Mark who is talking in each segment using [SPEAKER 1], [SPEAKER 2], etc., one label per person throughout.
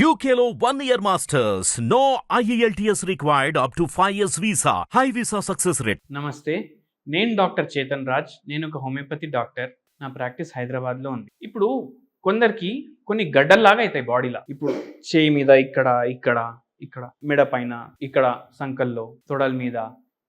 [SPEAKER 1] యూకేలో one year masters no IELTS required up to five years visa high visa success rate
[SPEAKER 2] నమస్తే నేను doctor Chetan Raj. నేను ఒక homeopathy doctor. నా ప్రాక్టీస్ హైదరాబాద్లో ఉంది. ఇప్పుడు కొందరికి కొన్ని గడ్డల్లాగా అవుతాయి బాడీలో. ఇప్పుడు చేయి మీద ఇక్కడ ఇక్కడ ఇక్కడ మెడ పైన ఇక్కడ సంకల్లో తొడల మీద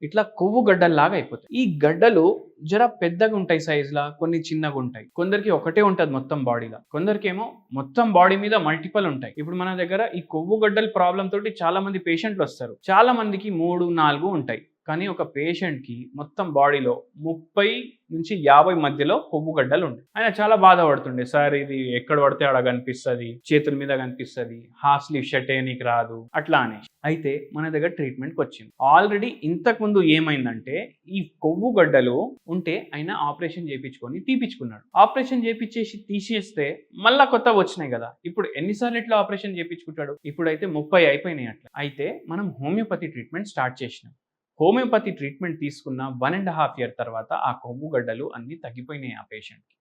[SPEAKER 2] ఇట్లా కొవ్వు గడ్డల్లాగా అయిపోతాయి. ఈ గడ్డలు జర పెద్దగా ఉంటాయి సైజులా కొన్ని చిన్నగా ఉంటాయి. కొందరికి ఒకటే ఉంటుంది మొత్తం బాడీలో కొందరికేమో మొత్తం బాడీ మీద మల్టిపల్ ఉంటాయి. ఇప్పుడు మన దగ్గర ఈ కొవ్వు గడ్డల ప్రాబ్లం తోటి చాలా మంది పేషెంట్లు వస్తారు. చాలా మందికి మూడు నాలుగు ఉంటాయి. కానీ ఒక పేషెంట్కి మొత్తం బాడీలో ముప్పై నుంచి యాభై మధ్యలో కొవ్వు గడ్డలు ఉండే ఆయన చాలా బాధపడుతుండే సార్ ఇది ఎక్కడ పడితే ఆడ కనిపిస్తుంది చేతుల మీద కనిపిస్తుంది హాస్లీ స్లీవ్ నీకు రాదు అట్లా అనేసి. అయితే మన దగ్గర ట్రీట్మెంట్కి వచ్చింది. ఆల్రెడీ ఇంతకుముందు ఏమైందంటే ఈ కొవ్వు గడ్డలు ఉంటే ఆయన ఆపరేషన్ చేయించుకొని తీపిచ్చుకున్నాడు. ఆపరేషన్ చేయించేసి తీసేస్తే మళ్ళా కొత్త వచ్చినాయి కదా. ఇప్పుడు ఎన్నిసార్లు ఇట్లా ఆపరేషన్ చేయించుకుంటాడు ఇప్పుడైతే ముప్పై అయిపోయినాయి అట్లా. అయితే మనం హోమియోపతి ట్రీట్మెంట్ స్టార్ట్ చేసినాం. హోమియోపతి ట్రీట్మెంట్ తీసుకున్న వన్ అండ్ హాఫ్ ఇయర్ తర్వాత ఆ కొవ్వు గడ్డలు అన్నీ తగ్గిపోయినాయి ఆ పేషెంట్కి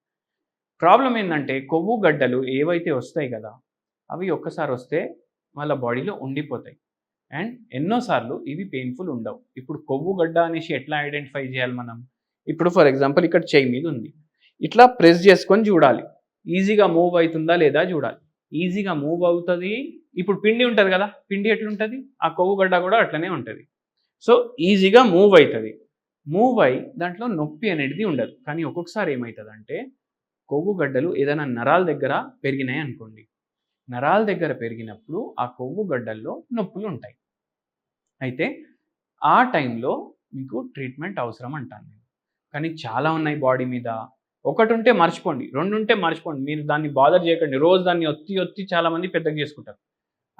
[SPEAKER 2] ప్రాబ్లం ఏంటంటే కొవ్వు గడ్డలు ఏవైతే వస్తాయి కదా అవి ఒక్కసారి వస్తే వాళ్ళ బాడీలో ఉండిపోతాయి. అండ్ ఎన్నోసార్లు ఇవి పెయిన్ఫుల్ ఉండవు. ఇప్పుడు కొవ్వు గడ్డ అనేసి ఎట్లా ఐడెంటిఫై చేయాలి మనం? ఇప్పుడు ఫర్ ఎగ్జాంపుల్ ఇక్కడ చెయ్యి మీద ఉంది. ఇట్లా ప్రెస్ చేసుకొని చూడాలి. ఈజీగా మూవ్ అవుతుందా లేదా చూడాలి. ఈజీగా మూవ్ అవుతుంది. ఇప్పుడు పిండి ఉంటుంది కదా పిండి ఎట్లుంటుంది? ఆ కొవ్వు గడ్డ కూడా అట్లనే ఉంటుంది. సో ఈజీగా మూవ్ అవుతుంది. మూవ్ అయి దాంట్లో నొప్పి అనేది ఉండదు. కానీ ఒక్కొక్కసారి ఏమవుతుందంటే కొవ్వు గడ్డలు ఏదైనా నరాల దగ్గర పెరిగినాయి అనుకోండి. నరాల దగ్గర పెరిగినప్పుడు ఆ కొవ్వు గడ్డల్లో నొప్పులు ఉంటాయి. అయితే ఆ టైంలో మీకు ట్రీట్మెంట్ అవసరం అంటాను నేను. కానీ చాలా ఉన్నాయి బాడీ మీద. ఒకటి ఉంటే మర్చిపోండి. రెండు ఉంటే మర్చిపోండి. మీరు దాన్ని బాదర్ చేయకండి. రోజు దాన్ని ఒత్తి ఒత్తి చాలామంది పెద్దగా చేసుకుంటారు.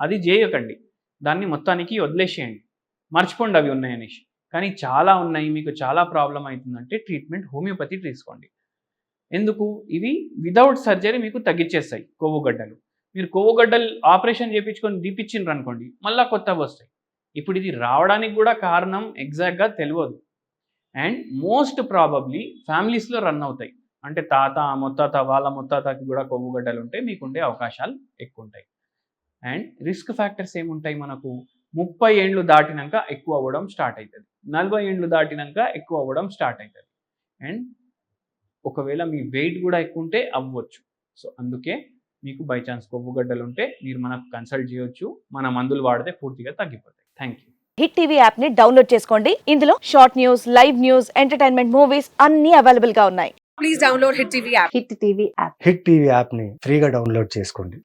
[SPEAKER 2] అది చేయకండి. దాన్ని మొత్తానికి వదిలేసేయండి. మర్చిపోండి అవి ఉన్నాయనేసి కానీ చాలా ఉన్నాయి మీకు చాలా ప్రాబ్లం అవుతుందంటే ట్రీట్మెంట్ హోమియోపతి తీసుకోండి. ఎందుకు? ఇవి వితౌట్ సర్జరీ మీకు తగ్గించేస్తాయి కొవ్వు గడ్డలు. మీరు కొవ్వు గడ్డలు ఆపరేషన్ చేయించుకొని దీపించిండ్రు అనుకోండి మళ్ళీ కొత్తవి వస్తాయి. ఇప్పుడు ఇది రావడానికి కూడా కారణం ఎగ్జాక్ట్గా తెలియదు. అండ్ మోస్ట్ ప్రాబబ్లీ ఫ్యామిలీస్లో రన్ అవుతాయి. అంటే తాత ముత్తాత వాళ్ళ ముత్తాతకి కూడా కొవ్వు గడ్డలు ఉంటే మీకు ఉండే అవకాశాలు ఎక్కువ ఉంటాయి అండ్ రిస్క్ ఫ్యాక్టర్స్ ఏముంటాయి మనకు? ముప్పై ఏండ్లు దాటినాక ఎక్కువ అవ్వడం స్టార్ట్ అవుతుంది నలభై ఏండ్లు దాటినాక ఎక్కువ అవ్వడం స్టార్ట్ అవుతుంది అండ్ ఒకవేళ మీ వెయిట్ కూడా ఎక్కువ ఉంటే అవ్వచ్చు. సో అందుకే మీకు బై ఛాన్స్ కొవ్వు గడ్డలు ఉంటే మీరు మనకు కన్సల్ట్ చేయొచ్చు. మన మందులు వాడితే పూర్తిగా తగ్గిపోతాయి. Thank you.
[SPEAKER 3] హిట్ టీవీ యాప్ని డౌన్లోడ్ చేసుకోండి. ఇందులో short news live news entertainment movies అన్ని అవైలబుల్గా ఉన్నాయి.
[SPEAKER 4] please download Hit TV app.
[SPEAKER 5] Hit TV app.
[SPEAKER 6] Hit TV యాప్ని ఫ్రీగా డౌన్లోడ్ చేసుకోండి.